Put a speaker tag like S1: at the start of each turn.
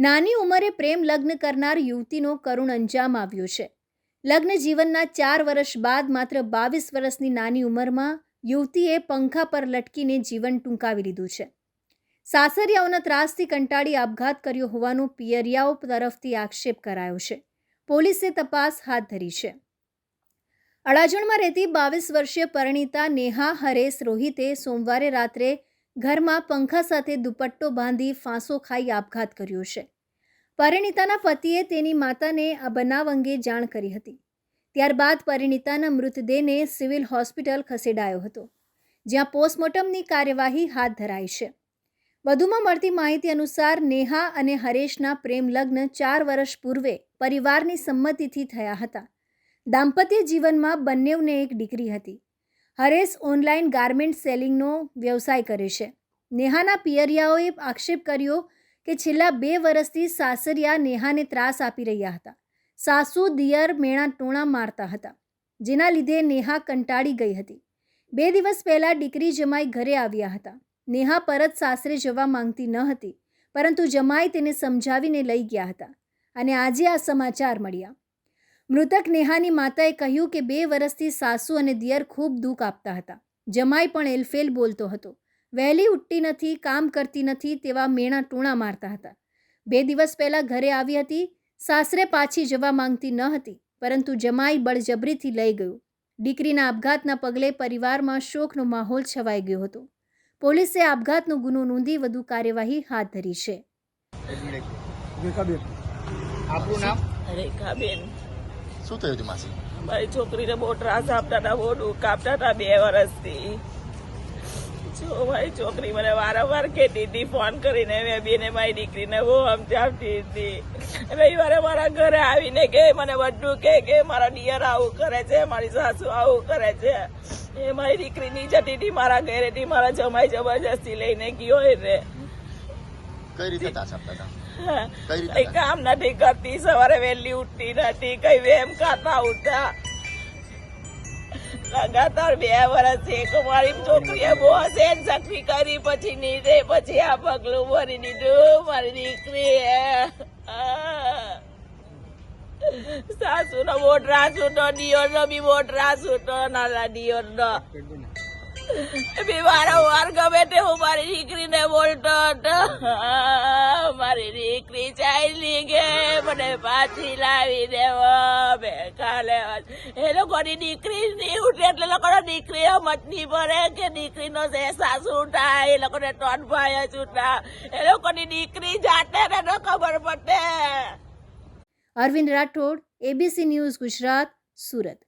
S1: નાની ઉંમરે પ્રેમ લગ્ન કરનાર યુવતીનો કરુણ અંજામ આવ્યો છે. લગ્ન જીવનના ચાર વર્ષ બાદ માત્ર બાવીસ વર્ષની નાની ઉંમરમાં યુવતીએ પંખા પર લટકીને જીવન ટૂંકાવી લીધું છે. સાસરિયાઓના ત્રાસથી કંટાળી આપઘાત કર્યો હોવાનો પિયરિયાઓ તરફથી આક્ષેપ કરાયો છે. પોલીસે તપાસ હાથ ધરી છે. અડાજણમાં રહેતી બાવીસ વર્ષીય પરિણીતા નેહા હરેશ રોહિતે સોમવારે રાત્રે ઘરમાં પંખા સાથે દુપટ્ટો બાંધી ફાંસો ખાઈ આપઘાત કર્યો છે. પરિણીતાના પતિએ તેની માતાને આ બનાવ અંગે જાણ કરી હતી. ત્યારબાદ પરિણીતાના મૃતદેહને સિવિલ હોસ્પિટલ ખસેડાયો હતો, જ્યાં પોસ્ટમોર્ટમની કાર્યવાહી હાથ ધરાઈ છે. વધુમાં મળતી માહિતી અનુસાર નેહા અને હરેશના પ્રેમ લગ્ન ચાર વર્ષ પૂર્વે પરિવારની સંમતિથી થયા હતા. દાંપત્ય જીવનમાં બંનેવને એક દીકરી હતી. હરેશ ઓનલાઈન ગાર્મેન્ટ સેલિંગનો વ્યવસાય કરે છે. નેહાના પિયરિયાઓએ આક્ષેપ કર્યો કે છેલ્લા બે વર્ષથી સાસરિયા નેહાને ત્રાસ આપી રહ્યા હતા. સાસુ દિયર મેણા ટોણા મારતા હતા, જેના લીધે નેહા કંટાળી ગઈ હતી. બે દિવસ પહેલાં દીકરી જમાઈ ઘરે આવ્યા હતા. નેહા પરત સાસરે જવા માંગતી ન હતી, પરંતુ જમાઈ તેને સમજાવીને લઈ ગયા હતા. અને આજે આ સમાચાર મળ્યા. મૃતક નેહાની માતાએ કહ્યું કે બે વર્ષથી સાસુ અને દિયર ખૂબ દુઃખ આપતા હતા. જમાઈ પણ એલફેલ બોલતો હતો. વહેલી ઉઠતી નથી કામ કરતી નથી તેવા મેણા ટૂણા મારતા હતા. બે દિવસ પહેલાં ઘરે આવી હતી. સાસરે પાછી જવા માંગતી ન હતી પરંતુ જમાઈ બળજબરીથી લઈ ગયું. દીકરીના આપઘાતના પગલે પરિવારમાં શોકનો માહોલ છવાઈ ગયો હતો. પોલીસે આપઘાતનો ગુનો નોંધી વધુ કાર્યવાહી હાથ ધરી છે.
S2: રેખાબેન. આપણું નામ?
S3: રેખાબેન.
S4: શું થયું હતું માસી?
S3: મારી છોકરીને બહુ ત્રાસ આપતા હતા, બહુ આપતા હતા બે વર્ષથી જો મારી છોકરી મને વારંવાર કહેતી હતી, ફોન કરીને મેં બેને મારી દીકરીને બહુ સમજાવતી હતી. રવિવારે મારા ઘરે આવીને કે મને બધું કે કે મારા ડિયર આવું કરે છે, મારી સાસુ આવું કરે છે. એ મારી દીકરી ની હતી મારા ઘરેથી મારા જમાઈ જબરજસ્તી લઈને ગયો એને.
S4: કઈ રીતે ત્રાસ આપતા હતા? કઈ રીતે
S3: કામ નથી કરતી સવારે વહેલી ઉઠતી નથી કઈ વેમ ખાતા ઉઠતા લગાતાર બે વર્ષ એક મારી છોકરીએ બહુ સેન સખી કરી પછી નીરે પછી આ પગલું ભરી દીધું મારી દીકરી સાસુ નો બહુ ત્રાસ ઉઠો નો બી મોટરા છૂટો નાના દિયોરનો. બી વારંવાર ગમે તે હું મારી દીકરીને બોલતો હતો. ચાલી ગે મને પાછી લાવી દેવો ભેગા લેવા એ લોકોની દીકરી જ નહીં ઉઠે એટલે લોકોનો દીકરી સમજ નહીં પડે કે દીકરીનો છે સાસુ ઉઠા એ લોકોને ત્રણ ભાઈ જ ઉઠા. એ લોકોની દીકરી જાતે ને ન ખબર પડે.
S1: Arvind Rathod ABC news Gujarat, Surat.